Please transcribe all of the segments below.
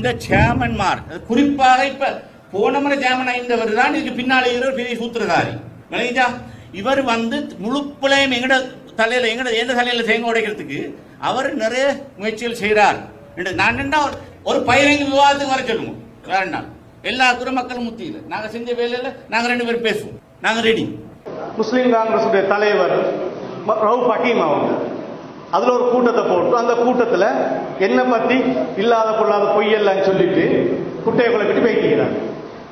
இந்த சேர்மன்மார் குறிப்பாக இப்ப போன முறை சேர்மன் ஐந்தவர் தான் இதுக்கு பின்னாலே இருக்கிற பெரிய சூத்திரதாரி. விளங்கிச்சா இவர் வந்து முழுப்புலையும் எங்கட தலையில எங்கட எந்த தலையில தேங்க உடைக்கிறதுக்கு அவர் நிறைய முயற்சிகள் செய்கிறார் என்று நான் என்ன ஒரு- ஒரு விவாதத்துக்கு வர சொல்லுவோம். வேண்டாம் எல்லா குடிமக்களும் முத்தியில். நாங்க செஞ்ச வேலையில நாங்க ரெண்டு பேரும் பேசுவோம். நாங்க ரெடி முஸ்லீம் காங்கிரஸுடைய தலைவர் ரவு ரவுப் ஹக்கீம் அவங்க. அதுல ஒரு கூட்டத்தை போ அந்த கூட்டத்தில் என்னை பற்றி இல்லாத பொல்லாத பொய்யெல்லாம் சொல்லிட்டு குட்டையை குழப்பிட்டு பேசிக்கிறார்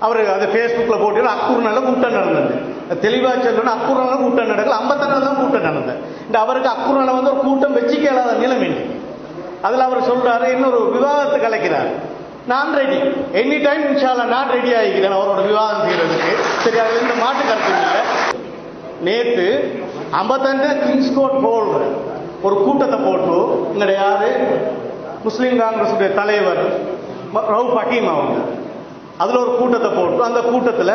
அவர் அதை ஃபேஸ்புக்கில் போட்டு அக்கூர்னால கூட்டம் நடந்தது. தெளிவாக சொல்லணும் அக்கூர்னால கூட்டம் நடக்கல ஐம்பத்தெண்டு தான் கூட்டம் நடந்தது. இந்த அவருக்கு அக்கூர்னால வந்து ஒரு கூட்டம் வச்சு கேளாத நிலைமை அதில் அவர் சொல்கிறாரு இன்னொரு விவாதத்தை கலைக்கிறார். நான் ரெடி எனி டைம் இன்ஷால்லா நான் ரெடி ஆகிக்கிறேன் அவரோட விவாதம் செய்யறதுக்கு. சரி அதில் எந்த மாட்டு கருத்து இல்லை. நேற்று ஐம்பத்தஞ்சு கிங்ஸ் கோட் ஹோல் ஒரு கூட்டத்தை போட்டு எங்களுடைய யாரு? முஸ்லீம் காங்கிரஸுடைய தலைவர் ரவு ரவுப் ஹக்கீம் அவங்க. அதுல ஒரு கூட்டத்தை போட்டு அந்த கூட்டத்தில்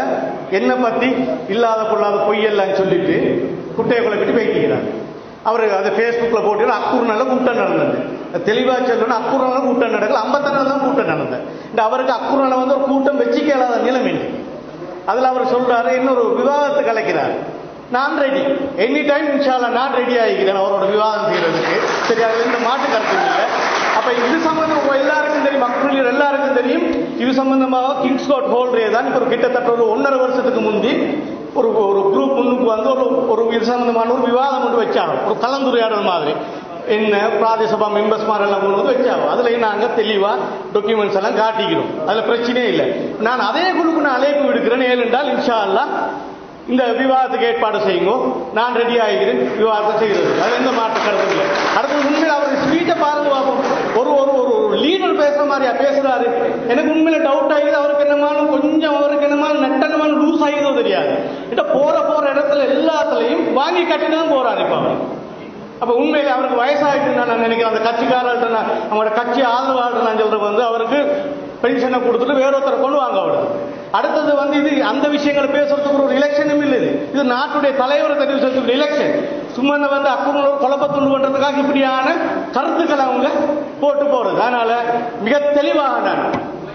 என்னை பத்தி? இல்லாத பொல்லாத பொய்யெல்லாம் சொல்லிட்டு குட்டையை குழப்பிட்டு பேசிக்கிறாங்க. அவர் அதை ஃபேஸ்புக்கில் போட்டு அக்கூர்னால கூட்டம் நடந்தது. தெளிவாக சொல்லணும் அக்கூர்னால கூட்டம் நடக்கல. ஐம்பத்தெண்டு தான் கூட்டம் நடந்தது. இந்த அவருக்கு அக்கூர்னால வந்து ஒரு கூட்டம் வச்சு இயலாத நிலைமை அதில் அவர் சொல்றாரு இன்னொரு விவாதத்தை கலைக்கிறார் நான் ரெடி எனி டைம் இன்ஷால்லா நான் ரெடி ஆகிக்கிறேன் அவரோட விவாதம் செய்யறதுக்கு. சரி அதுல இருந்து மாட்டு கருத்து இல்லை. அப்ப இது சம்பந்தம் எல்லாருக்கும் தெரியும் மக்கள் எல்லாருக்கும் தெரியும். இது சம்பந்தமாக கிங்ஸ் கோட் ஹோல்டே தான் இப்போ ஒரு கிட்டத்தட்ட ஒரு ஒன்றரை வருஷத்துக்கு முந்தி ஒரு ஒரு குரூப் முன்னுக்கு வந்து ஒரு ஒரு இது சம்பந்தமான ஒரு விவாதம் ஒன்று வச்சாங்க. ஒரு கலந்துரையாடல் மாதிரி. என்ன பிராதேச சபா மெம்பர்ஸ் மாதிரி எல்லாம் கொண்டு வந்து வச்சாங்க. அதுல நாங்க தெளிவா டாக்குமெண்ட்ஸ் எல்லாம் காட்டிக்கிறோம். அதுல பிரச்சனையே இல்லை. நான் அதே குழுக்கு நான் அழைப்பு விடுக்கிறேன் ஏனென்றால் இன்ஷா அல்லா இந்த விவாதத்துக்கு ஏற்பாடு செய்யுங்க. நான் ரெடி ஆகிறேன் விவாதத்தை செய்கிறது அது எந்த மாற்ற கருத்து இல்லை. அடுத்து உண்மையில் அவர் ஸ்பீச்சை பாருங்க பார்ப்போம். ஒரு ஒரு ஒரு ஒரு லீடர் பேசுற மாதிரியா பேசுறாரு. எனக்கு உண்மையில டவுட் ஆகிது. அவருக்கு என்னமான கொஞ்சம் அவருக்கு என்னமான நெட்டனமான லூஸ் ஆகிதோ தெரியாது. கிட்ட போற போற இடத்துல எல்லாத்துலயும் வாங்கி கட்டி தான் போறாரு இப்ப அவர். அப்போ உண்மையில அவருக்கு வயசாயிட்டு நான் நினைக்கிறேன். அந்த கட்சிக்காரர்கிட்ட நான் அவங்களோட கட்சி ஆதரவாளர் நான் சொல்றது வந்து அவருக்கு பென்ஷனை கொடுத்துட்டு வேறொருத்தரை கொண்டு வாங்க அவருக்கு அடுத்தது வந்து இது அந்த விஷயம் பேசுறதுக்கு ஒரு எலெக்ஷனும் இல்லை இது நாட்டுடைய தலைவரை தெரிவு செய்யக்கூடிய எலெக்ஷன் சும்மா வந்து அக்குமுள்ள குழப்பத்துண்டு பண்றதுக்காக இப்படியான கருத்துக்களை அவங்க போட்டு போறது அதனால மிக தெளிவாக நான்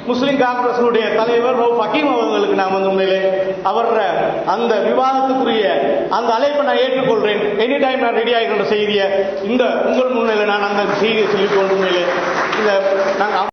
முஸ்லிம் காங்கிரஸினுடைய தலைவர் ரவுப் ஹக்கீம் அவர்களுக்கு நான் வந்து உண்மையிலே அவர் அந்த விவாதத்துக்குரிய அந்த அழைப்பை நான் ஏற்றுக்கொள்கிறேன் எனி டைம் நான் ரெடி ஆகின்ற செய்தியை இந்த உங்கள் முன்னிலை நான் அந்த செய்தியை சொல்லிக்கொண்டு உண்மையிலே இந்த நாங்கள்